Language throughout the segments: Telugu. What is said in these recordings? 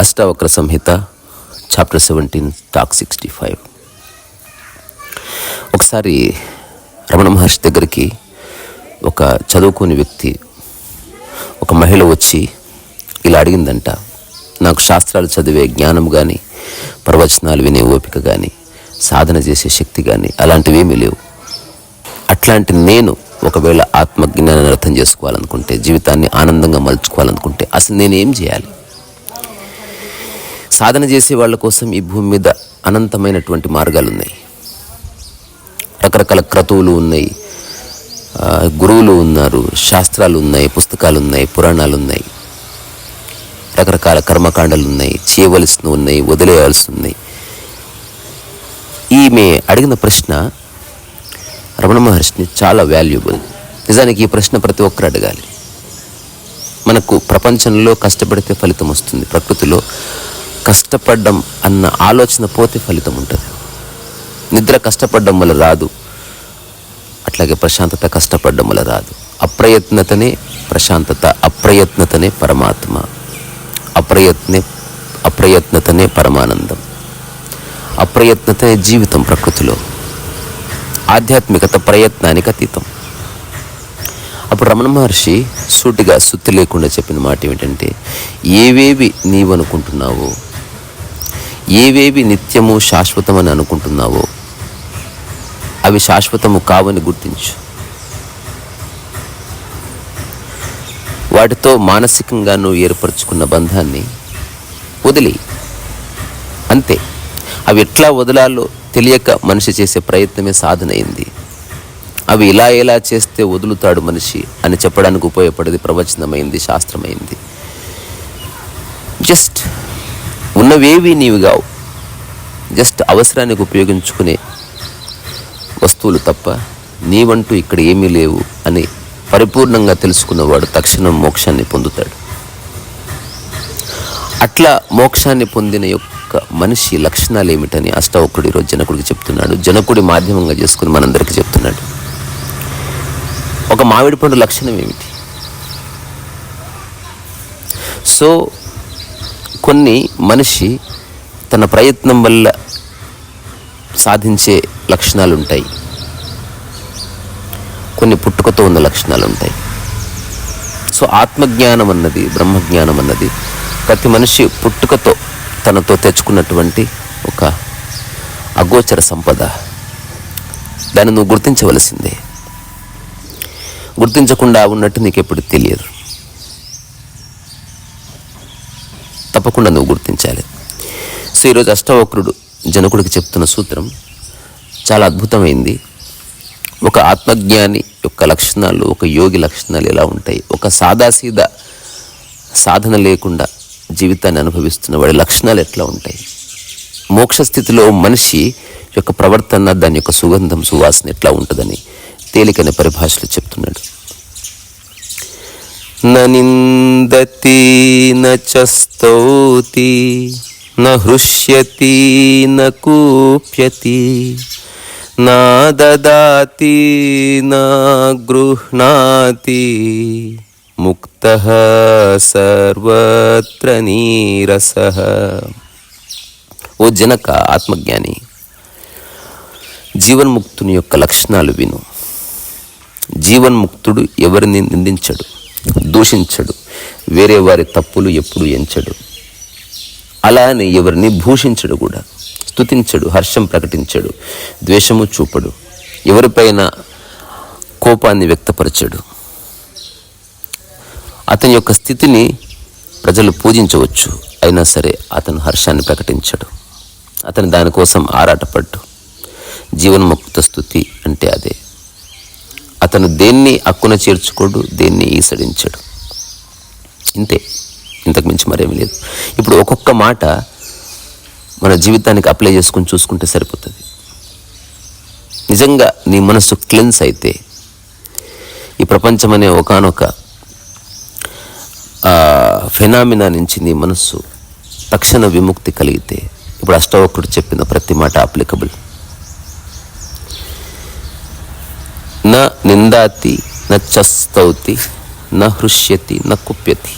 Ashtavakra Samhita chapter seventeen talk sixty five ఒకసారి రమణ మహర్షి దగ్గరికి ఒక చదువుకోని వ్యక్తి ఒక మహిళ వచ్చి ఇలా అడిగిందంట నాకు శాస్త్రాలు చదివే జ్ఞానం కానీ ప్రవచనాలు వినే ఓపిక కానీ సాధన చేసే శక్తి కానీ అలాంటివేమీ లేవు. అట్లాంటి నేను ఒకవేళ ఆత్మజ్ఞానాన్ని అర్థం చేసుకోవాలనుకుంటే జీవితాన్ని ఆనందంగా మలుచుకోవాలనుకుంటే అసలు నేనేం చేయాలి? సాధన చేసే వాళ్ళ కోసం ఈ భూమి మీద అనంతమైనటువంటి మార్గాలు ఉన్నాయి రకరకాల క్రతువులు ఉన్నాయి. గురువులు ఉన్నారు శాస్త్రాలు ఉన్నాయి పుస్తకాలు ఉన్నాయి పురాణాలు ఉన్నాయి. రకరకాల కర్మకాండలు ఉన్నాయి చేయవలసినవి ఉన్నాయి వదిలేయాల్సి ఉన్నాయి. ఈమె అడిగిన ప్రశ్న రమణ మహర్షిని చాలా వాల్యుబుల్ నిజానికి ఈ ప్రశ్న ప్రతి ఒక్కరు అడగాలి. మనకు ప్రపంచంలో కష్టపడితే ఫలితం వస్తుంది. ప్రకృతిలో కష్టపడడం అన్న ఆలోచన పోతే ఫలితం ఉంటుంది. నిద్ర కష్టపడ్డం వల్ల రాదు. అట్లాగే ప్రశాంతత కష్టపడ్డం వల్ల రాదు. అప్రయత్నతనే ప్రశాంతత అప్రయత్నతనే పరమాత్మ. అప్రయత్నే అప్రయత్నతనే పరమానందం. అప్రయత్నతనే జీవితం ప్రకృతిలో. ఆధ్యాత్మికత ప్రయత్నానికి అతీతం. అప్పుడు రమణ మహర్షి సూటిగా సుత్తి లేకుండా చెప్పిన మాట ఏమిటంటే ఏవేవి నీవు అనుకుంటున్నావో ఏవేవి నిత్యము శాశ్వతమని అనుకుంటున్నావో అవి శాశ్వతము కావని గుర్తించు. వాటితో మానసికంగా నువ్వు ఏర్పరచుకున్న బంధాన్ని వదిలి అంతే. అవి ఎట్లా వదలాలో తెలియక మనిషి చేసే ప్రయత్నమే సాధనైంది. అవి ఇలా ఎలా చేస్తే వదులుతాడు మనిషి అని చెప్పడానికి ఉపయోగపడేది ప్రవచనమైంది శాస్త్రమైంది. జస్ట్ ఉన్నవేవి నీవు కావు. జస్ట్ అవసరానికి ఉపయోగించుకునే వస్తువులు తప్ప నీవంటూ ఇక్కడ ఏమీ లేవు అని పరిపూర్ణంగా తెలుసుకున్నవాడు తక్షణం మోక్షాన్ని పొందుతాడు. అట్లా మోక్షాన్ని పొందిన యొక్క మనిషి లక్షణాలు ఏమిటని అష్టవకుడు ఈరోజు జనకుడికి చెప్తున్నాడు. జనకుడి మాధ్యమంగా చేసుకుని మనందరికీ చెప్తున్నాడు. ఒక మామిడి పండు లక్షణం ఏమిటి? సో కొన్ని మనిషి తన ప్రయత్నం వల్ల సాధించే లక్షణాలు ఉంటాయి కొన్ని పుట్టుకతో ఉన్న లక్షణాలు ఉంటాయి సో ఆత్మజ్ఞానం అన్నది బ్రహ్మజ్ఞానం అన్నది ప్రతి మనిషి పుట్టుకతో తనతో తెచ్చుకున్నటువంటి ఒక అగోచర సంపద. దాన్ని నువ్వు గుర్తించవలసిందే. గుర్తించకుండా ఉన్నట్టు నీకు ఎప్పుడు తెలియదు. తప్పకుండా నువ్వు గుర్తించాలి. సో ఈరోజు అష్టవక్రుడు జనకుడికి చెప్తున్న సూత్రం చాలా అద్భుతమైంది. ఒక ఆత్మజ్ఞాని యొక్క లక్షణాలు ఒక యోగి లక్షణాలు ఎలా ఉంటాయి? ఒక సాదాసీదా సాధన లేకుండా జీవితాన్ని అనుభవిస్తున్న వాడి లక్షణాలు ఎట్లా ఉంటాయి? మోక్ష స్థితిలో మనిషి యొక్క ప్రవర్తన దాని యొక్క సుగంధం సువాసన ఎట్లా ఉంటుందని తేలికైన పరిభాషలు చెప్తున్నాడు. న నిందతి న చ స్తౌతి న కూప్యతి నా దదాతి నా గృహ్ణాతి. ముక్త సర్వత్ర నీరస ఓ జనక ఆత్మజ్ఞాని జీవన్ముక్తుని యొక్క లక్షణాలు విను. జీవన్ముక్తుడు ఎవరిని నిందించడు దూషించడు వేరే వారి తప్పులు ఎప్పుడు ఎంచడు. అలానే ఎవరిని భూషించడు కూడా స్తుతించడు హర్షం ప్రకటించడు ద్వేషము చూపడు ఎవరిపైన కోపాన్ని వ్యక్తపరచడు. అతని యొక్క స్థితిని ప్రజలు పూజించవచ్చు. అయినా సరే అతను హర్షాన్ని ప్రకటించడు. అతను దానికోసం ఆరాటపడ్డు. జీవన్ముక్త స్థుతి అంటే అదే. అతను దేన్ని అక్కున చేర్చుకోడు దేన్ని ఈసడించడు. ఇంతే. ఇంతకు మించి మరేమీ లేదు. ఇప్పుడు ఒక్కొక్క మాట మన జీవితానికి అప్లై చేసుకుని చూసుకుంటే సరిపోతుంది. నిజంగా నీ మనసు క్లెన్స్ అయితే ఈ ప్రపంచం అనే ఒకనొక ఫెనామినా నుంచి నీ మనస్సు తక్షణ విముక్తి కలిగితే ఇప్పుడు అష్టవకుడు చెప్పిన ప్రతి మాట అప్లికబుల్ న నిందాతి న చస్తౌతి న హృష్యతి న కుప్యతి.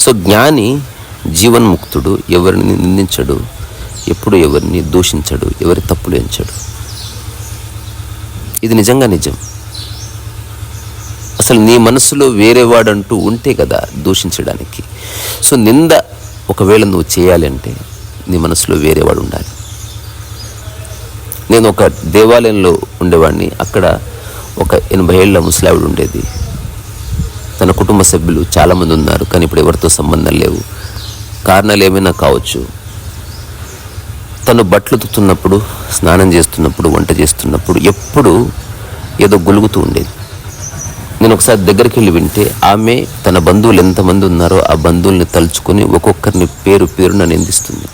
సో జ్ఞాని జీవన్ముక్తుడు ఎవరిని నిందించడు ఎప్పుడు ఎవరిని దూషించడు ఎవరి తప్పులు ఎంచడు. ఇది నిజంగా నిజం. అసలు నీ మనసులో వేరేవాడంటూ ఉంటే కదా దూషించడానికి. సో నింద ఒకవేళ నువ్వు చేయాలంటే నీ మనసులో వేరేవాడు ఉండాలి. నేను ఒక దేవాలయంలో ఉండేవాడిని. అక్కడ ఒక ఎనభై ఏళ్ళ ముసలావిడ ఉండేది. తన కుటుంబ సభ్యులు చాలామంది ఉన్నారు కానీ ఇప్పుడు ఎవరితో సంబంధం లేవు. కారణాలు ఏమైనా కావచ్చు. తను బట్టలు ఉతుకుతున్నప్పుడు స్నానం చేస్తున్నప్పుడు వంట చేస్తున్నప్పుడు ఎప్పుడు ఏదో గొలుగుతూ ఉండేది. నేను ఒకసారి దగ్గరికి వెళ్ళి వింటే ఆమె తన బంధువులు ఎంతమంది ఉన్నారో ఆ బంధువుల్ని తలుచుకొని ఒక్కొక్కరిని పేరు పేరున నిందిస్తుంది.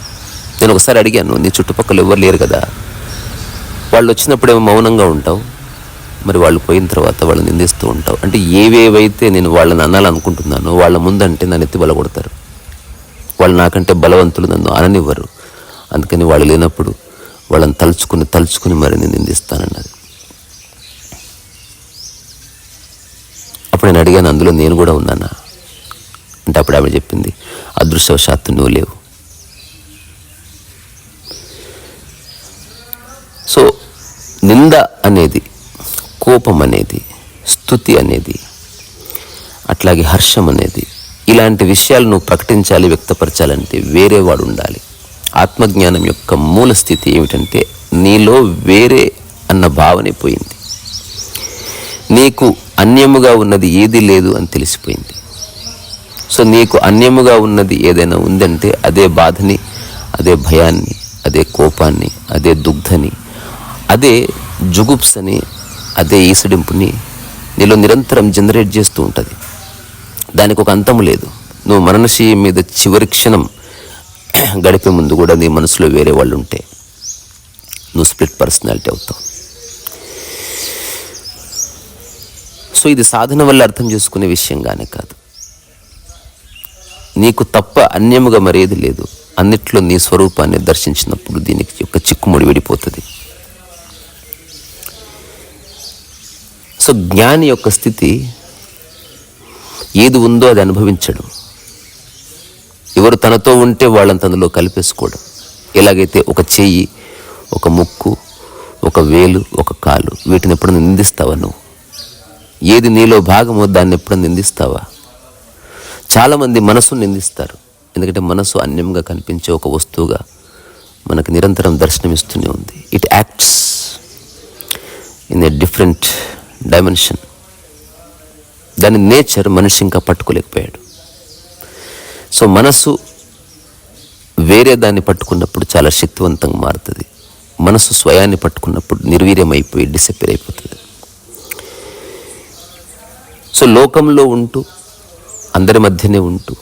నేను ఒకసారి అడిగాను నీ చుట్టుపక్కల ఎవరు లేరు కదా? వాళ్ళు వచ్చినప్పుడేమో మౌనంగా ఉంటావు మరి వాళ్ళు పోయిన తర్వాత వాళ్ళు నిందిస్తూ ఉంటావు. అంటే ఏవేవైతే నేను వాళ్ళని అనాలనుకుంటున్నానో వాళ్ళ ముందంటే నన్ను ఎత్తి బలగొడతారు. వాళ్ళు నాకంటే బలవంతులు నన్ను అననివ్వరు. అందుకని వాళ్ళు లేనప్పుడు వాళ్ళని తలుచుకుని తలుచుకుని మరి నేను నిందిస్తానన్నది అప్పుడు నేను అడిగాను అందులో నేను కూడా ఉన్నానా? అంటే అప్పుడు ఆవిడ చెప్పింది అదృష్టవశాత్తు నువ్వు లేవు. సో నింద అనేది కోపం అనేది స్థుతి అనేది అట్లాగే హర్షం అనేది ఇలాంటి విషయాలు నువ్వు ప్రకటించాలి వ్యక్తపరచాలంటే వేరే వాడు ఉండాలి. ఆత్మజ్ఞానం యొక్క మూల స్థితి ఏమిటంటే నీలో వేరే అన్న భావనే పోయింది. నీకు అన్యముగా ఉన్నది ఏది లేదు అని తెలిసిపోయింది. సో నీకు అన్యముగా ఉన్నది ఏదైనా ఉందంటే అదే బాధని అదే భయాన్ని అదే కోపాన్ని అదే దుగ్ధని అదే జుగుప్సని అదే ఈసడింపుని నీలో నిరంతరం జనరేట్ చేస్తూ ఉంటుంది. దానికి ఒక అంతము లేదు. నువ్వు మనసు మీద చివరి క్షణం గడిపే ముందు కూడా నీ మనసులో వేరే వాళ్ళు ఉంటే నువ్వు స్ప్లిట్ పర్సనాలిటీ అవుతావు. సో ఇది సాధన వల్ల అర్థం చేసుకునే విషయంగానే కాదు. నీకు తప్ప అన్యముగా మరేది లేదు. అన్నిట్లో నీ స్వరూపాన్ని దర్శించినప్పుడు దీనికి యొక్క చిక్కుముడి విడిపోతుంది. సో జ్ఞాని యొక్క స్థితి ఏది ఉందో అది అనుభవించడం. ఎవరు తనతో ఉంటే వాళ్ళని తనలో కలిపేసుకోవడం. ఎలాగైతే ఒక చెయ్యి ఒక ముక్కు ఒక వేలు ఒక కాలు వీటిని ఎప్పుడైనా నిందిస్తావా నువ్వు? ఏది నీలో భాగమో దాన్ని ఎప్పుడైనా నిందిస్తావా? చాలామంది మనసును నిందిస్తారు. ఎందుకంటే మనసు అన్యంగా కనిపించే ఒక వస్తువుగా మనకు నిరంతరం దర్శనమిస్తూనే ఉంది. It acts in a different dimension దాని నేచర్ మనిషి ఇంకా పట్టుకోలేకపోయాడు. సో మనసు వేరే దాన్ని పట్టుకున్నప్పుడు చాలా శక్తివంతంగా మారుతుంది. మనసు స్వయాన్ని పట్టుకున్నప్పుడు నిర్వీర్యమైపోయి డిసప్పేర్ అయిపోతుంది. సో లోకంలో ఉంటూ అందరి మధ్యనే ఉంటూ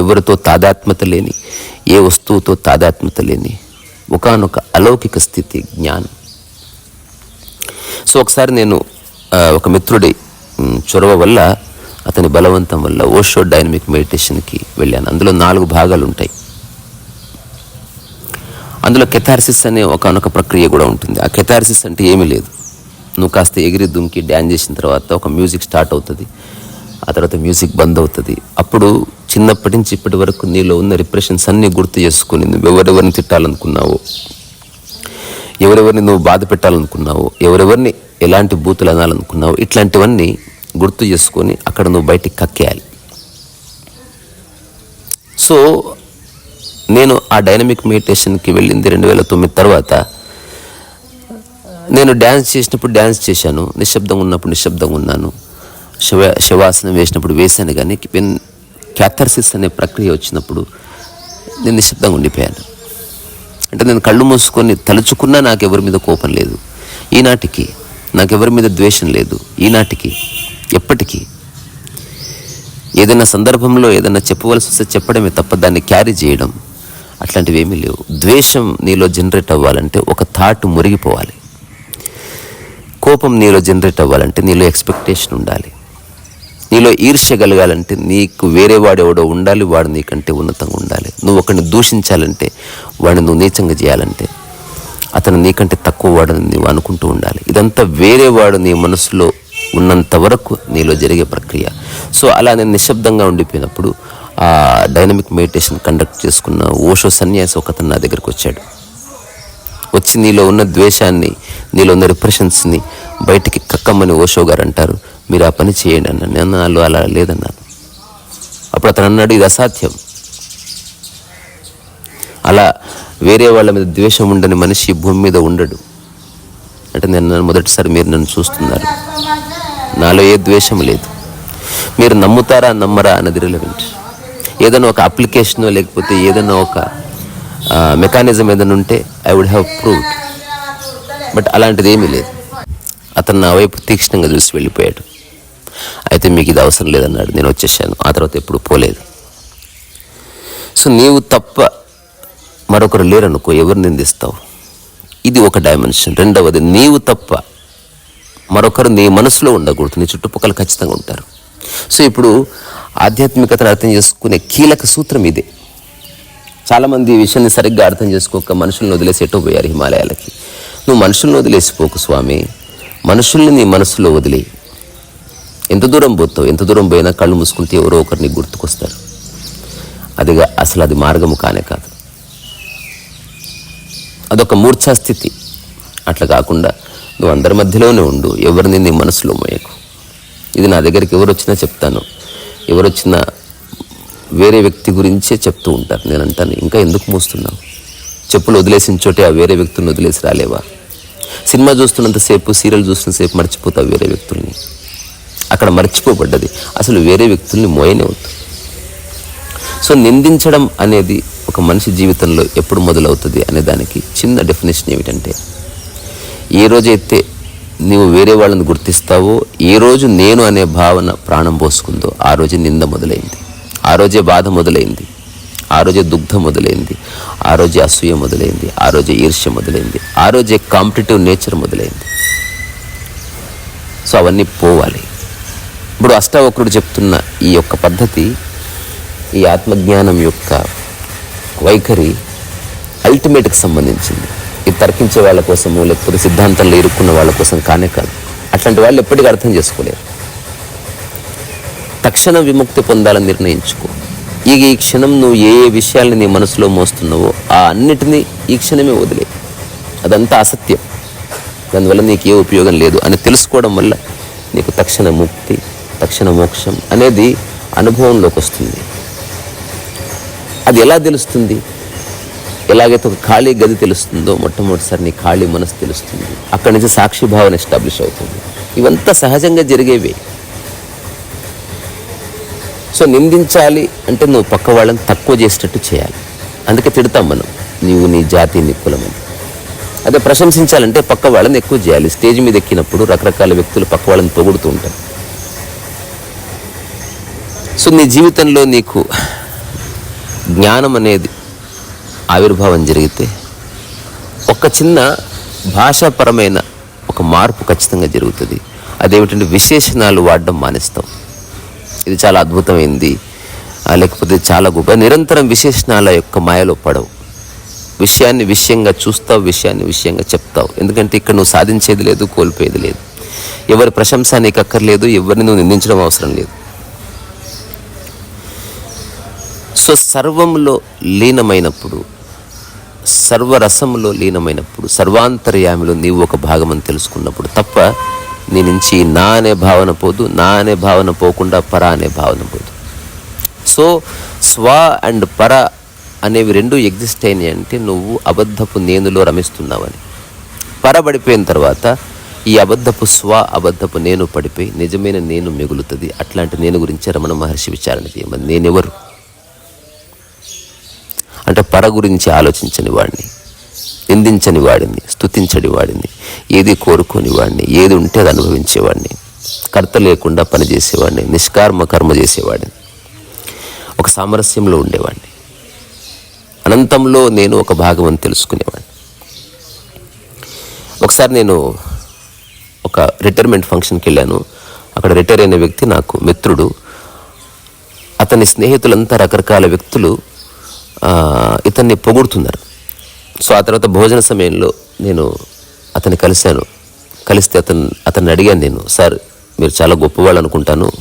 ఎవరితో తాదాత్మ్యత లేని ఏ వస్తువుతో తాదాత్మ్యత లేని ఒకానొక అలౌకిక స్థితి జ్ఞానం. సో ఒకసారి నేను ఒక మిత్రుడి చొరవ వల్ల అతని బలవంతం వల్ల ఓషో డైనమిక్ మెడిటేషన్కి వెళ్ళాను. అందులో నాలుగు భాగాలు ఉంటాయి అందులో కెథార్సిస్ అనే ఒకనొక ప్రక్రియ కూడా ఉంటుంది. ఆ కెథార్సిస్ అంటే ఏమీ లేదు. నువ్వు కాస్త ఎగిరి దుంకి డ్యాన్స్ చేసిన తర్వాత ఒక మ్యూజిక్ స్టార్ట్ అవుతుంది. ఆ తర్వాత మ్యూజిక్ బంద్ అవుతుంది. అప్పుడు చిన్నప్పటి నుంచి ఇప్పటి వరకు నీలో ఉన్న రిప్రెషన్స్ అన్నీ గుర్తు చేసుకుని నువ్వు ఎవరెవరిని తిట్టాలనుకున్నావో ఎవరెవరిని నువ్వు బాధ పెట్టాలనుకున్నావో ఎవరెవరిని ఎలాంటి బూతులు అనాలనుకున్నావో ఇట్లాంటివన్నీ గుర్తు చేసుకొని అక్కడ నువ్వు బయటికి కక్కేయాలి. సో నేను ఆ డైనమిక్ మెడిటేషన్కి వెళ్ళింది రెండు వేల తొమ్మిది తర్వాత నేను డ్యాన్స్ చేసినప్పుడు డ్యాన్స్ చేశాను. నిశ్శబ్దంగా ఉన్నప్పుడు నిశ్శబ్దంగా ఉన్నాను. శివ శివాసనం వేసినప్పుడు వేశాను కానీ వెన్ క్యాథర్సిస్ అనే ప్రక్రియ వచ్చినప్పుడు నేను నిశ్శబ్దంగా ఉండిపోయాను. అంటే నేను కళ్ళు మూసుకొని తలుచుకున్నా నాకు ఎవరి మీద కోపం లేదు. ఈనాటికి నాకు ఎవరి మీద ద్వేషం లేదు. ఈనాటికి ఎప్పటికీ. ఏదైనా సందర్భంలో ఏదైనా చెప్పవలసి వస్తే చెప్పడమే తప్ప దాన్ని క్యారీ చేయడం అట్లాంటివి ఏమీ లేవు. ద్వేషం నీలో జనరేట్ అవ్వాలంటే ఒక థాట్ మురిగిపోవాలి. కోపం నీలో జనరేట్ అవ్వాలంటే నీలో ఎక్స్పెక్టేషన్ ఉండాలి. నీలో ఈర్ష్య కలగాలంటే నీకు వేరే వాడెవడో ఉండాలి వాడు నీకంటే ఉన్నతంగా ఉండాలి. నువ్వు ఒకరిని దూషించాలంటే వాడిని నువ్వు నీచంగా చేయాలంటే అతను నీకంటే తక్కువ వాడని నువ్వు అనుకుంటూ ఉండాలి. ఇదంతా వేరే వాడు నీ మనసులో ఉన్నంత వరకు నీలో జరిగే ప్రక్రియ. సో అలా నేను నిశ్శబ్దంగా ఉండిపోయినప్పుడు ఆ డైనమిక్ మెడిటేషన్ కండక్ట్ చేసుకున్న ఓషో సన్యాసి ఒకతను నా దగ్గరికి వచ్చాడు. వచ్చి నీలో ఉన్న ద్వేషాన్ని నీలో ఉన్న రిప్రెషన్స్ని బయటికి కక్కమ్మని ఓషో గారు అంటారు. మీరు ఆ పని చేయండి అన్నాను నేను వాళ్ళు అలా లేదన్నాను. అప్పుడు అతను అన్నాడు ఇది అసాధ్యం. అలా వేరే వాళ్ళ మీద ద్వేషం ఉండని మనిషి భూమి మీద ఉండడు. అంటే నేను నన్ను మొదటిసారి మీరు నన్ను చూస్తున్నారు. నాలో ఏ ద్వేషం లేదు. మీరు నమ్ముతారా నమ్మరా అన్నది రిలవెంట్ ఏదైనా ఒక అప్లికేషన్ లేకపోతే ఏదైనా ఒక మెకానిజం ఏదైనా ఉంటే I would have proved but అలాంటిది ఏమీ లేదు. అతను నా వైపు తీక్షణంగా చూసి వెళ్ళిపోయాడు. అయితే మీకు ఇది అవసరం లేదన్నాడు. నేను వచ్చేసాను. ఆ తర్వాత ఎప్పుడు పోలేదు. సో నీవు తప్ప మరొకరు లేరనుకో ఎవరు నిందిస్తావు? ఇది ఒక డైమెన్షన్ రెండవది నీవు తప్ప మరొకరు నీ మనసులో ఉండకూడదు. నీ చుట్టుపక్కల ఖచ్చితంగా ఉంటారు. సో ఇప్పుడు ఆధ్యాత్మికతను అర్థం చేసుకునే కీలక సూత్రం ఇదే. చాలామంది ఈ విషయాన్ని సరిగ్గా అర్థం చేసుకోక మనుషులను వదిలేసి ఎటో పోయారు హిమాలయాలకి. నువ్వు మనుషులను వదిలేసిపోకు స్వామి. మనుషుల్ని నీ మనసులో వదిలే. ఎంత దూరం పోతావు? ఎంత దూరం పోయినా కళ్ళు మూసుకుంటే ఎవరో ఒకరిని గుర్తుకొస్తారు. అదిగా అసలు అది మార్గము కానే కాదు. అదొక మూర్ఛా స్థితి. అట్లా కాకుండా నువ్వు అందరి మధ్యలోనే ఉండు. ఎవరిని నీ మనసులో మోయకు. ఇది నా దగ్గరికి ఎవరు వచ్చినా చెప్తాను. ఎవరు వచ్చినా వేరే వ్యక్తి గురించే చెప్తూ ఉంటారు. నేను అంటాను ఇంకా ఎందుకు మోస్తున్నావు? చెప్పులు వదిలేసిన చోటే ఆ వేరే వ్యక్తులను వదిలేసి రాలేవా? సినిమా చూస్తున్నంతసేపు సీరియల్ చూస్తున్నంతసేపు మర్చిపోతావు వేరే వ్యక్తుల్ని. అక్కడ మర్చిపోబడ్డది. అసలు వేరే వ్యక్తుల్ని మోయనే అవుతుంది సో నిందించడం అనేది ఒక మనిషి జీవితంలో ఎప్పుడు మొదలవుతుంది అనే దానికి చిన్న డెఫినేషన్ ఏమిటంటే ఏ రోజైతే నీవు వేరే వాళ్ళని గుర్తిస్తావో ఏ రోజు నేను అనే భావన ప్రాణం పోసుకుందో ఆ రోజు నింద మొదలైంది. ఆ రోజే బాధ మొదలైంది. ఆ రోజే దుగ్ధం మొదలైంది. ఆ రోజే అసూయ మొదలైంది. ఆ రోజే ఈర్ష్య మొదలైంది. ఆ రోజే కాంపిటేటివ్ నేచర్ మొదలైంది. సో అవన్నీ పోవాలి. ఇప్పుడు అష్టావక్రుడు చెప్తున్న ఈ యొక్క పద్ధతి ఈ ఆత్మజ్ఞానం యొక్క వైఖరి అల్టిమేట్కి సంబంధించింది. ఇది తర్కించే వాళ్ళ కోసము లేకపోతే సిద్ధాంతంలో ఇరుక్కున్న వాళ్ళ కోసం కానే కాదు. అట్లాంటి వాళ్ళు ఎప్పటికీ అర్థం చేసుకోలేరు. తక్షణ విముక్తి పొందాలని నిర్ణయించుకో. ఈ ఈ క్షణం నువ్వు ఏ ఏ విషయాల్ని నీ మనసులో మోస్తున్నావో ఆ అన్నిటినీ ఈ క్షణమే వదిలే. అదంతా అసత్యం. దానివల్ల నీకు ఏ ఉపయోగం లేదు అని తెలుసుకోవడం వల్ల నీకు తక్షణ ముక్తి తక్షణ మోక్షం అనేది అనుభవంలోకి వస్తుంది. అది ఎలా తెలుస్తుంది? ఎలాగైతే ఒక ఖాళీ గది తెలుస్తుందో మొట్టమొదటిసారి నీ ఖాళీ మనసు తెలుస్తుంది. అక్కడి నుంచి సాక్షి భావన ఎస్టాబ్లిష్ అవుతుంది. ఇవంతా సహజంగా జరిగేవే. సో నిందించాలి అంటే నువ్వు పక్క వాళ్ళని తక్కువ చేసేటట్టు చేయాలి. అందుకే తిడతాం మనం నీవు నీ జాతి నీ కులమని అదే ప్రశంసించాలంటే పక్క వాళ్ళని ఎక్కువ చేయాలి. స్టేజ్ మీద ఎక్కినప్పుడు రకరకాల వ్యక్తులు పక్క వాళ్ళని పొగుడుతూ ఉంటారు. సో నీ జీవితంలో నీకు జ్ఞానం అనేది ఆవిర్భావం జరిగితే ఒక చిన్న భాషాపరమైన ఒక మార్పు ఖచ్చితంగా జరుగుతుంది. అదేమిటంటే విశేషణాలు వాడడం మానేస్తాం. ఇది చాలా అద్భుతమైంది. లేకపోతే చాలా గొప్ప. నిరంతరం విశేషణాల యొక్క మాయలో పడవు. విషయాన్ని విషయంగా చూస్తావు విషయాన్ని విషయంగా చెప్తావు. ఎందుకంటే ఇక్కడ నువ్వు సాధించేది లేదు కోల్పోయేది లేదు. ఎవరి ప్రశంస నీకు అక్కర్లేదు ఎవరిని నువ్వు నిందించడం అవసరం లేదు. సో సర్వంలో లీనమైనప్పుడు సర్వరసంలో లీనమైనప్పుడు సర్వాంతర్యామిలో నీవు ఒక భాగం అని తెలుసుకున్నప్పుడు తప్ప నీ నుంచి నా అనే భావన పోదు నా అనే భావన పోకుండా పర అనే భావన పోదు. సో స్వ అండ్ పర అనేవి రెండు ఎగ్జిస్ట్ అయినాయి అంటే నువ్వు అబద్ధపు నేనులో రమిస్తున్నావని. పర పడిపోయిన తర్వాత ఈ అబద్ధపు స్వ అబద్ధపు నేను పడిపోయి నిజమైన నేను మిగులుతుంది. అట్లాంటి నేను గురించి రమణ మహర్షి విచారణ చేయమని నేనెవరు? అంటే పర గురించి ఆలోచించని వాడిని. నిందించని వాడిని స్థుతించని వాడిని ఏది కోరుకోని వాడిని ఏది ఉంటే అది అనుభవించేవాడిని కర్త లేకుండా పనిచేసేవాడిని నిష్కార్మ కర్మ చేసేవాడిని ఒక సామరస్యంలో ఉండేవాడిని. అనంతంలో నేను ఒక భాగం అని తెలుసుకునేవాడిని. ఒకసారి నేను ఒక రిటైర్మెంట్ ఫంక్షన్కి వెళ్ళాను. అక్కడ రిటైర్ అయిన వ్యక్తి నాకు మిత్రుడు. అతని స్నేహితులంతా రకరకాల వ్యక్తులు ఇతన్ని పొగుడుతున్నారు. సో ఆ తర్వాత భోజన సమయంలో నేను అతన్ని కలిశాను. కలిస్తే అతను అతన్ని అడిగాను నేను సార్ మీరు చాలా గొప్పవాళ్ళు అనుకుంటాను.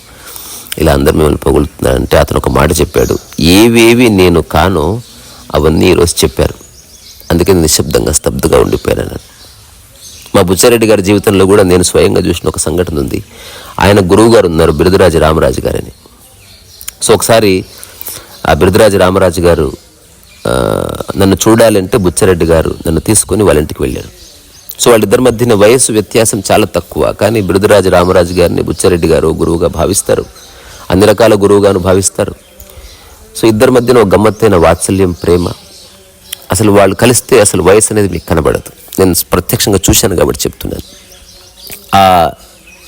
ఇలా అందరు మిమ్మల్ని పొగులుతున్నారంటే అతను ఒక మాట చెప్పాడు. ఏవేవి నేను కానో అవన్నీ ఈరోజు చెప్పారు. అందుకే నిశ్శబ్దంగా స్తబ్దుగా ఉండిపోయాను మా బుచ్చారెడ్డి గారి జీవితంలో కూడా నేను స్వయంగా చూసిన ఒక సంఘటన ఉంది. ఆయన గురువు గారు ఉన్నారు బిరుదురాజు రామరాజు గారని. సో ఒకసారి ఆ బిరుదరాజు రామరాజు గారు నన్ను చూడాలంటే బుచ్చారెడ్డి గారు నన్ను తీసుకొని వాళ్ళ ఇంటికి వెళ్ళారు. సో వాళ్ళిద్దరి మధ్యన వయస్సు వ్యత్యాసం చాలా తక్కువ. కానీ బిరుదరాజు రామరాజు గారిని బుచ్చారెడ్డి గారు గురువుగా భావిస్తారు. అన్ని రకాల గురువుగాను భావిస్తారు. సో ఇద్దరి మధ్యన ఒక గమ్మత్తైన వాత్సల్యం ప్రేమ. అసలు వాళ్ళు కలిస్తే అసలు వయసు అనేది మీకు కనబడదు. నేను ప్రత్యక్షంగా చూశాను కాబట్టి చెప్తున్నాను. ఆ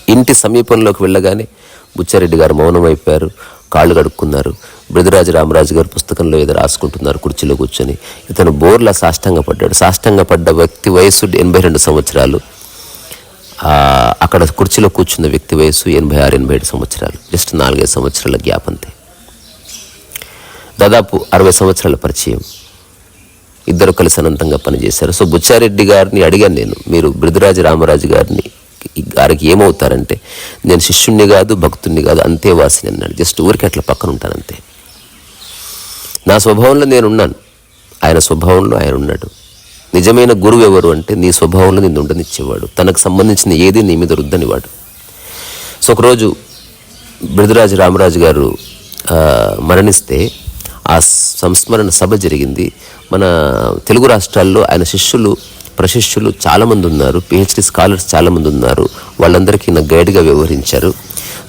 ఇంటి సమీపంలోకి వెళ్ళగానే బుచ్చారెడ్డి గారు మౌనం అయిపోయారు. కాళ్ళు కడుక్కున్నారు. బృదిరాజు రామరాజు గారు పుస్తకంలో ఏదో రాసుకుంటున్నారు కుర్చీలో కూర్చొని. ఇతను బోర్లా సాష్టంగా పడ్డాడు. సాష్టంగా పడ్డ వ్యక్తి వయసు ఎనభై రెండు సంవత్సరాలు. అక్కడ కుర్చీలో కూర్చున్న వ్యక్తి వయసు ఎనభై ఆరు ఎనభై ఏడు సంవత్సరాలు. జస్ట్ నాలుగైదు సంవత్సరాల గ్యాప్ అంతే. దాదాపు అరవై సంవత్సరాల పరిచయం. ఇద్దరు కలిసి అనంతంగా పనిచేశారు. సో బుచ్చారెడ్డి గారిని అడిగాను నేను మీరు బృదిరాజు రామరాజు గారిని గారికి ఏమవుతారంటే నేను శిష్యుణ్ణి కాదు భక్తుణ్ణి కాదు అంతేవాసిని అన్నాడు. జస్ట్ ఊరికి అట్లా పక్కన ఉంటాను అంతే నా స్వభావంలో నేను ఉన్నాను ఆయన స్వభావంలో ఆయన ఉన్నాడు. నిజమైన గురువు ఎవరు అంటే నీ స్వభావంలో నిన్ను ఉండనిచ్చేవాడు. తనకు సంబంధించిన ఏది నీ మీద రుద్దనివాడు సో ఒకరోజు బృదరాజు రామరాజు గారు మరణిస్తే ఆ సంస్మరణ సభ జరిగింది. మన తెలుగు రాష్ట్రాల్లో ఆయన శిష్యులు ప్రశిష్యులు చాలామంది ఉన్నారు పిహెచ్డి స్కాలర్స్ చాలామంది ఉన్నారు వాళ్ళందరికీ నా గైడ్గా వ్యవహరించారు.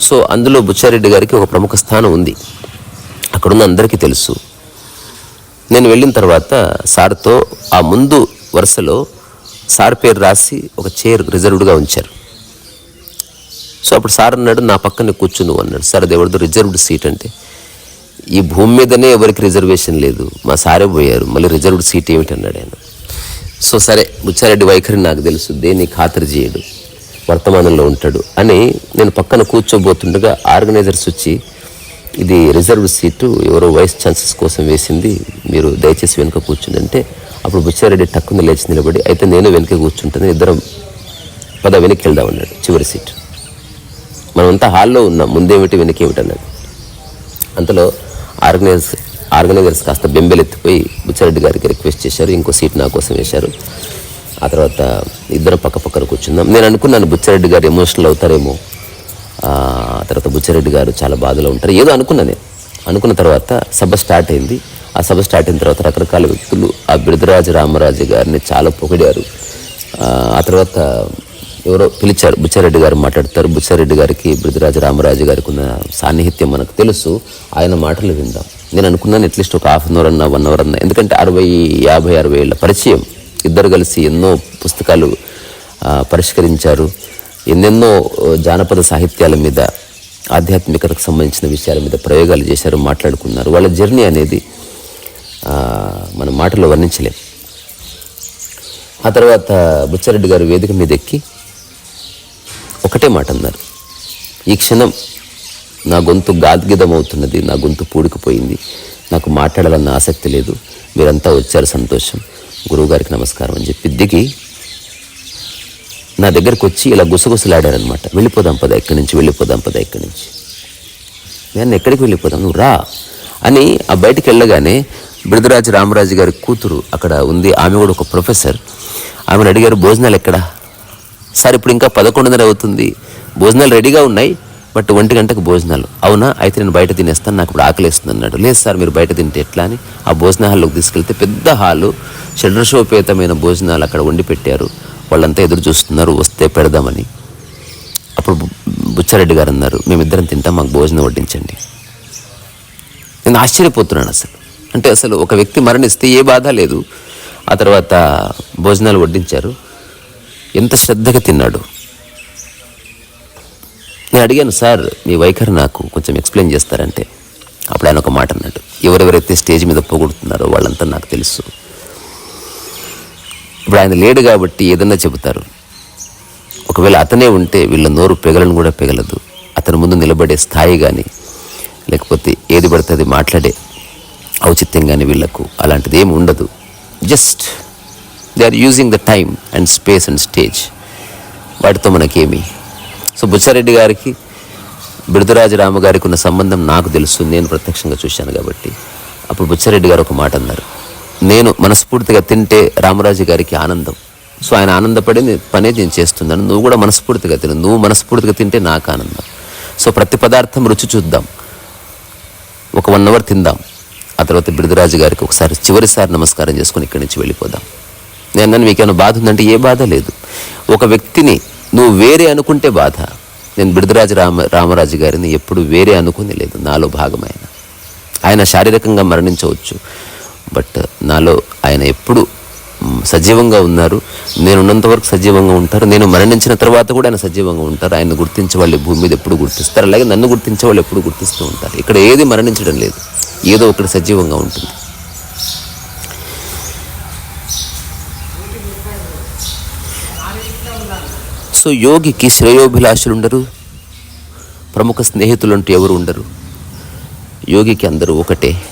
సో అందులో బుచ్చారెడ్డి గారికి ఒక ప్రముఖ స్థానం ఉంది. అక్కడున్న అందరికీ తెలుసు. నేను వెళ్ళిన తర్వాత సార్తో ఆ ముందు వరుసలో సార్ పేరు రాసి ఒక చైర్ రిజర్వ్డ్గా ఉంచారు. సో అప్పుడు సార్ అన్నాడు నా పక్కన కూర్చు నువ్వు అన్నాడు. సార్ అది ఎవరిదో రిజర్వ్డ్ సీట్ అంటే. ఈ భూమి మీదనే ఎవరికి రిజర్వేషన్ లేదు. మా సారే పోయారు. మళ్ళీ రిజర్వ్డ్ సీట్ ఏమిటి? అన్నాడు ఆయన. సో సరే బుచ్చారెడ్డి వైఖరి నాకు తెలుసు దేన్ని ఖాతరు చేయడు వర్తమానంలో ఉంటాడు అని నేను పక్కన కూర్చోబోతుండగా ఆర్గనైజర్స్ వచ్చి ఇది రిజర్వ్ సీటు ఎవరో వైస్ ఛాన్సలర్స్ కోసం వేసింది మీరు దయచేసి వెనుక కూర్చుందంటే అంటే అప్పుడు బుచ్చారెడ్డి టక్కున లేచి నిలబడి అయితే నేను వెనుక కూర్చుంటాను ఇద్దరం పద వెనక్కి వెళ్దాం అన్నాడు చివరి సీట్. మనమంతా హాల్లో ఉన్నాం ముందేమిటి వెనకేమిటి అన్నాడు. అంతలో ఆర్గనైజ్ ఆర్గనైజర్స్ కాస్త బెంబెలెత్తిపోయి బుచ్చారెడ్డి గారికి రిక్వెస్ట్ చేశారు ఇంకో సీట్ నా కోసం వేశారు. ఆ తర్వాత ఇద్దరం పక్క పక్కన కూర్చున్నాం. నేను అనుకున్నాను బుచ్చారెడ్డి గారు ఎమోషనల్ అవుతారేమో. ఆ తర్వాత బుచ్చారెడ్డి గారు చాలా బాధలో ఉంటారు. ఏదో అనుకున్నా నేను. అనుకున్న తర్వాత సభ స్టార్ట్ అయింది. ఆ సభ స్టార్ట్ అయిన తర్వాత రకరకాల వ్యక్తులు ఆ బిరుదరాజు రామరాజు గారిని చాలా పొగిడారు. ఆ, తర్వాత ఎవరో పిలిచారు బుచ్చారెడ్డి గారు మాట్లాడతారు. బుచ్చారెడ్డి గారికి బిరుదరాజు రామరాజు గారికి ఉన్న సాన్నిహిత్యం మనకు తెలుసు. ఆయన మాటలు విందాం. నేను అనుకున్నాను అట్లీస్ట్ ఒక హాఫ్ అన్ అవర్ అన్న వన్ అవర్ అన్నా. ఎందుకంటే అరవై యాభై అరవై ఏళ్ళ పరిచయం. ఇద్దరు కలిసి ఎన్నో పుస్తకాలు పరిష్కరించారు. ఎన్నెన్నో జానపద సాహిత్యాల మీద ఆధ్యాత్మికతకు సంబంధించిన విషయాల మీద ప్రయోగాలు చేశారు మాట్లాడుకున్నారు. వాళ్ళ జర్నీ అనేది మన మాటలో వర్ణించలేం. ఆ తర్వాత బుచ్చారెడ్డి గారు వేదిక మీద ఎక్కి ఒకటే మాట అన్నారు. ఈ క్షణం నా గొంతు గాద్గిదమవుతున్నది నా గొంతు పూడికిపోయింది. నాకు మాట్లాడాలన్న ఆసక్తి లేదు. మీరంతా వచ్చారు సంతోషం. గురువుగారికి నమస్కారం అని చెప్పి దిగి నా దగ్గరకు వచ్చి ఇలా గుసగుసలాడారనమాట వెళ్ళిపోదాం పద ఇక్కడి నుంచి వెళ్ళిపోదాం పద ఇక్కడి నుంచి. నేను ఎక్కడికి వెళ్ళిపోదాం? నువ్వు రా అని ఆ బయటికి వెళ్ళగానే బిరుదరాజు రామరాజు గారి కూతురు అక్కడ ఉంది. ఆమె కూడా ఒక ప్రొఫెసర్. ఆమెను అడిగారు భోజనాలు ఎక్కడ? సార్ ఇప్పుడు ఇంకా పదకొండున్నర అవుతుంది. భోజనాలు రెడీగా ఉన్నాయి. బట్ ఒంటి గంటకు భోజనాలు. అవునా? అయితే నేను బయట తినేస్తాను నాకు ఇప్పుడు ఆకలిస్తుంది అన్నాడు. లేదు సార్ మీరు బయట తింటే ఎట్లా అని ఆ భోజన హాల్లోకి తీసుకెళ్తే పెద్ద హాలు షడ్రశోపేతమైన భోజనాలు అక్కడ వండి పెట్టారు. వాళ్ళంతా ఎదురు చూస్తున్నారు వస్తే పెడదామని. అప్పుడు బుచ్చారెడ్డి గారు అన్నారు మేమిద్దరం తింటాం మాకు భోజనం వడ్డించండి. నేను ఆశ్చర్యపోతున్నాను అసలు. అంటే అసలు ఒక వ్యక్తి మరణిస్తే ఏ బాధ లేదు. ఆ తర్వాత భోజనాలు వడ్డించారు. ఎంత శ్రద్ధగా తిన్నాడు. నేను అడిగాను సార్ మీ వైఖరి నాకు కొంచెం ఎక్స్ప్లెయిన్ చేస్తారంటే. అప్పుడు ఆయన ఒక మాట అన్నాడు ఎవరెవరైతే స్టేజ్ మీద పొగుడుతున్నారో వాళ్ళంతా నాకు తెలుసు. ఇప్పుడు ఆయన లేడు కాబట్టి ఏదన్నా చెబుతారు. ఒకవేళ అతనే ఉంటే వీళ్ళ నోరు పెగలను కూడా పెగలదు. అతని ముందు నిలబడే స్థాయి కానీ లేకపోతే ఏది పడితే అది మాట్లాడే ఔచిత్యం కానీ వీళ్ళకు అలాంటిది ఏమి ఉండదు. Just they are using the time and space and stage వాటితో మనకేమి సో బుచ్చారెడ్డి గారికి బిడదరాజు గారికి ఉన్న సంబంధం నాకు తెలుసు నేను ప్రత్యక్షంగా చూశాను కాబట్టి. అప్పుడు బుచ్చారెడ్డి గారు ఒక మాట అన్నారు. నేను మనస్ఫూర్తిగా తింటే రామరాజు గారికి ఆనందం. సో ఆయన ఆనందపడి పనే నేను చేస్తున్నాను నువ్వు కూడా మనస్ఫూర్తిగా తిను నువ్వు మనస్ఫూర్తిగా తింటే నాకు ఆనందం. సో ప్రతి పదార్థం రుచి చూద్దాం. ఒక వన్ అవర్ తిందాం. ఆ తర్వాత బిడదరాజు గారికి ఒకసారి చివరిసారి నమస్కారం చేసుకుని ఇక్కడి నుంచి వెళ్ళిపోదాం. నేను నన్ను మీకేమైనా బాధ ఉందంటే ఏ బాధ లేదు. ఒక వ్యక్తిని నువ్వు వేరే అనుకుంటే బాధ. నేను బిడదరాజు రామ రామరాజు గారిని ఎప్పుడు వేరే అనుకుని లేదు. నాలో భాగమైన ఆయన. శారీరకంగా మరణించవచ్చు. బట్ నాలో ఆయన ఎప్పుడు సజీవంగా ఉన్నారు. నేను ఉన్నంత వరకు సజీవంగా ఉంటారు. నేను మరణించిన తర్వాత కూడా ఆయన సజీవంగా ఉంటారు. ఆయన గుర్తించే వాళ్ళు భూమి మీద ఎప్పుడు గుర్తిస్తారు. అలాగే నన్ను గుర్తించే వాళ్ళు ఎప్పుడు గుర్తిస్తూ ఉంటారు. ఇక్కడ ఏది మరణించడం లేదు. ఏదో ఒకటి సజీవంగా ఉంటుంది. సో యోగికి శ్రేయోభిలాషులు ఉండరు ప్రముఖ స్నేహితులంటూ ఎవరు ఉండరు. యోగికి అందరూ ఒకటే.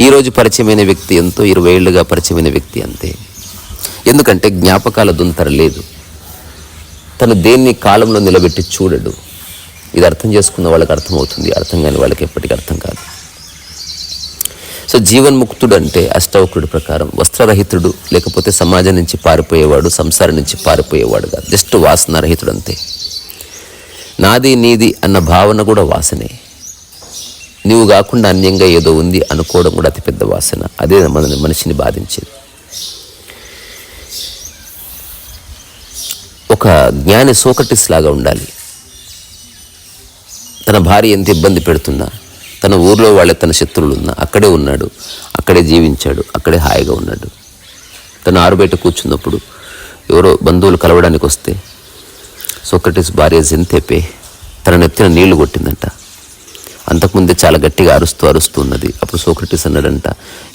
ఈరోజు పరిచయమైన వ్యక్తి ఎంతో ఇరవై ఏళ్ళుగా పరిచయమైన వ్యక్తి అంతే. ఎందుకంటే జ్ఞాపకాల దుంతర లేదు. తను దేన్ని కాలంలో నిలబెట్టి చూడడు. ఇది అర్థం చేసుకున్న వాళ్ళకి అర్థమవుతుంది. అర్థం కాని వాళ్ళకి ఎప్పటికీ అర్థం కాదు. సో జీవన్ముక్తుడు అంటే అష్టవక్రుడి ప్రకారం వస్త్రరహితుడు లేకపోతే సమాజం నుంచి పారిపోయేవాడు సంసారం నుంచి పారిపోయేవాడుగా జస్ట్ జస్ట్ వాసనారహితుడు అంతే నాది నీది అన్న భావన కూడా వాసనే. నీవు కాకుండా అన్యంగా ఏదో ఉంది అనుకోవడం కూడా అతిపెద్ద వాసన. అదే మన మనిషిని బాధించేది. ఒక జ్ఞాని సోకటిస్ లాగా ఉండాలి. తన భార్య ఎంత ఇబ్బంది పెడుతున్నా తన ఊర్లో వాళ్ళే తన శత్రువులు ఉన్నా అక్కడే ఉన్నాడు అక్కడే జీవించాడు అక్కడే హాయిగా ఉన్నాడు. తను ఆరుబయట కూర్చున్నప్పుడు ఎవరో బంధువులు కలవడానికి వస్తే సోక్రటిస్ భార్య జెంతేపే తన నెత్తిన నీళ్ళు కొట్టిందంట. అంతకుముందే చాలా గట్టిగా అరుస్తూ అరుస్తూ ఉన్నది. అప్పుడు సోక్రటిస్ అన్నాడంట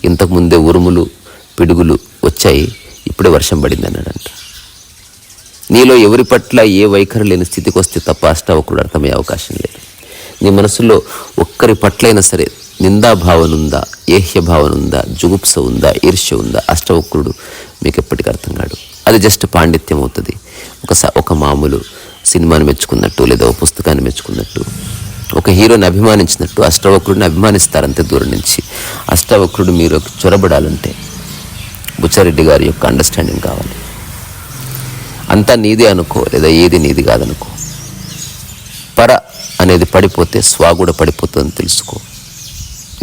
ఇంతకుముందే ఉరుములు పిడుగులు వచ్చాయి ఇప్పుడే వర్షం పడింది అన్నాడంట. నీలో ఎవరి పట్ల ఏ వైఖరి లేని స్థితికి వస్తే తప్ప అష్టావకుడు అర్థమయ్యే అవకాశం లేదు. నీ మనసులో ఒక్కరి పట్లైనా సరే నిందాభావన ఉందా ఏహ్య భావన ఉందా జుగుప్స ఉందా ఈర్ష్య ఉందా అష్టవక్రుడు మీకు ఎప్పటికీ అర్థం కాడు. అది జస్ట్ పాండిత్యం అవుతుంది. ఒక స- ఒక మామూలు సినిమాని మెచ్చుకున్నట్టు లేదా ఒక పుస్తకాన్ని మెచ్చుకున్నట్టు ఒక హీరోని అభిమానించినట్టు అష్టవక్రుడిని అభిమానిస్తారు అంతే దూరం నుంచి. అష్టవక్రుడు మీరు చొరబడాలంటే బుచ్చారెడ్డి గారి యొక్క అండర్స్టాండింగ్ కావాలి. అంతా నీదే అనుకో లేదా ఏది నీది కాదనుకో. పర అనేది పడిపోతే స్వా కూడా పడిపోతుందని తెలుసుకో.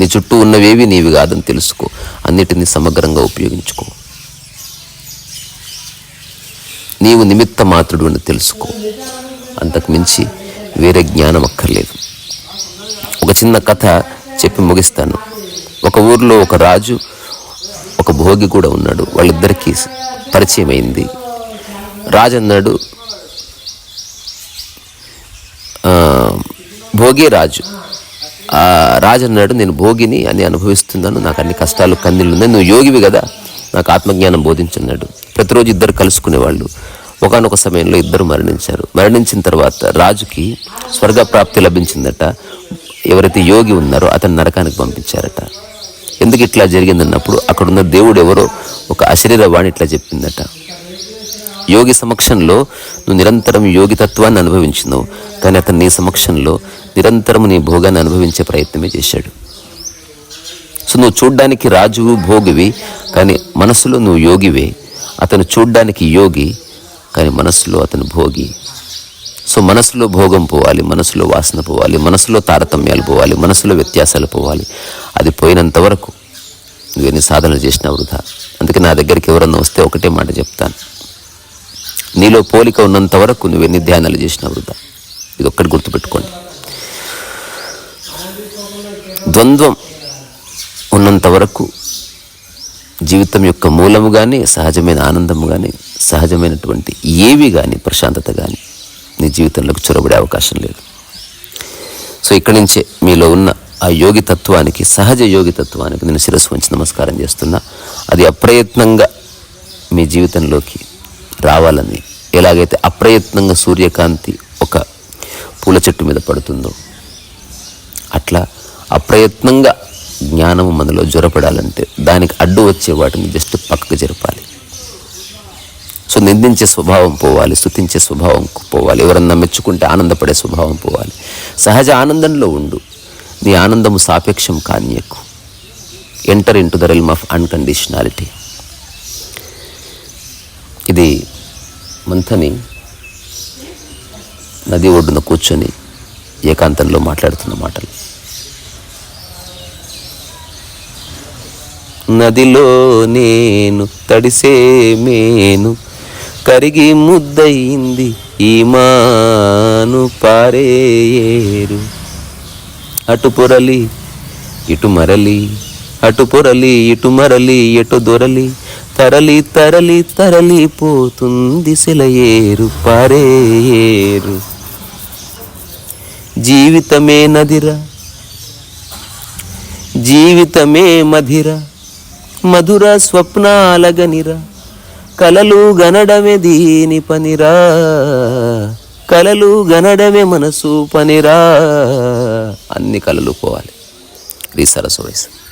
నీ చుట్టూ ఉన్నవేవి నీవి కాదని తెలుసుకో. అన్నిటినీ సమగ్రంగా ఉపయోగించుకో. నీవు నిమిత్త మాత్రుడు అని తెలుసుకో. అంతకు మించి వేరే జ్ఞానం అక్కర్లేదు. ఒక చిన్న కథ చెప్పి ముగిస్తాను. ఒక ఊర్లో ఒక రాజు ఒక భోగి కూడా ఉన్నాడు. వాళ్ళిద్దరికీ పరిచయం అయింది రాజు అన్నాడు భోగి రాజు ఆ రాజు అన్నాడు నేను భోగిని అని అనుభవిస్తున్నాను. నాకు అన్ని కష్టాలు కన్నీళ్ళు ఉన్నాయి నువ్వు యోగివి కదా? నాకు ఆత్మజ్ఞానం బోధించున్నాడు. ప్రతిరోజు ఇద్దరు కలుసుకునేవాళ్ళు. ఒకనొక సమయంలో ఇద్దరు మరణించారు. మరణించిన తర్వాత రాజుకి స్వర్గప్రాప్తి లభించిందట. ఎవరైతే యోగి ఉన్నారో అతను నరకానికి పంపించారట. ఎందుకు ఇట్లా జరిగిందన్నప్పుడు అక్కడున్న దేవుడు ఎవరో ఒక అశరీర వాణి ఇట్లా చెప్పిందట. యోగి సమక్షంలో నువ్వు నిరంతరం యోగి తత్వాన్ని అనుభవించినావు కానీ అతను నీ సమక్షంలో నిరంతరం నీ భోగాన్ని అనుభవించే ప్రయత్నమే చేశాడు. సో నువ్వు చూడ్డానికి రాజువు భోగివి కానీ మనసులో నువ్వు యోగివే. అతను చూడ్డానికి యోగి కానీ మనసులో అతను భోగి. సో మనసులో భోగం పోవాలి మనసులో వాసన పోవాలి మనసులో తారతమ్యాలు పోవాలి మనసులో వ్యత్యాసాలు పోవాలి. అది పోయినంత వరకు నువ్వెన్ని సాధనలు చేసినా వృధా. అందుకే నా దగ్గరికి ఎవరన్నా వస్తే ఒకటే మాట చెప్తాను. నీలో పోలిక ఉన్నంత వరకు నువ్వెన్ని ధ్యానాలు చేసినా వృధా. ఇది ఒక్కటి గుర్తుపెట్టుకోండి. ద్వంద్వం ఉన్నంత వరకు జీవితం యొక్క మూలము కానీ సహజమైన ఆనందము కానీ సహజమైనటువంటి ఏవి కానీ ప్రశాంతత కానీ నీ జీవితంలోకి చొరబడే అవకాశం లేదు. సో ఇక్కడి నుంచే మీలో ఉన్న ఆ యోగి తత్వానికి సహజ యోగి తత్వానికి నేను శిరస్సు వంచి నమస్కారం చేస్తున్నా. అది అప్రయత్నంగా మీ జీవితంలోకి రావాలని. ఎలాగైతే అప్రయత్నంగా సూర్యకాంతి ఒక పూల చెట్టు మీద పడుతుందో అట్లా అప్రయత్నంగా జ్ఞానము మనలో జ్వరపడాలంటే దానికి అడ్డు వచ్చే వాటిని జస్ట్ పక్కకు జరపాలి. సో నిందించే స్వభావం పోవాలి స్థుతించే స్వభావం పోవాలి ఎవరన్నా మెచ్చుకుంటే ఆనందపడే స్వభావం పోవాలి. సహజ ఆనందంలో ఉండు. నీ ఆనందము సాపేక్షం కానీయకు enter into the realm of unconditionality ఇది మంథని నది ఒడ్డున కూర్చొని ఏకాంతంలో మాట్లాడుతున్న మాటలు. నదిలో నేను తడిసే మేను కరిగి ముద్దయింది ఈ మాను పారేయేరు అటు పొరలి ఇటు మరలి అటు పొరలి ఇటు మరలి ఎటు దొరలి తరలి తరలి తరలి పోతుంది సెలయేరు పరేయేరు జీవితమే నదిరా జీవితమే మధిర మధుర స్వప్నాలగనిరా కలలు గనడమే దీని పనిరా కలలు గనడమే మనసు పనిరా. అన్ని కలలు పోవాలి. ఇది సరస్సు వయసు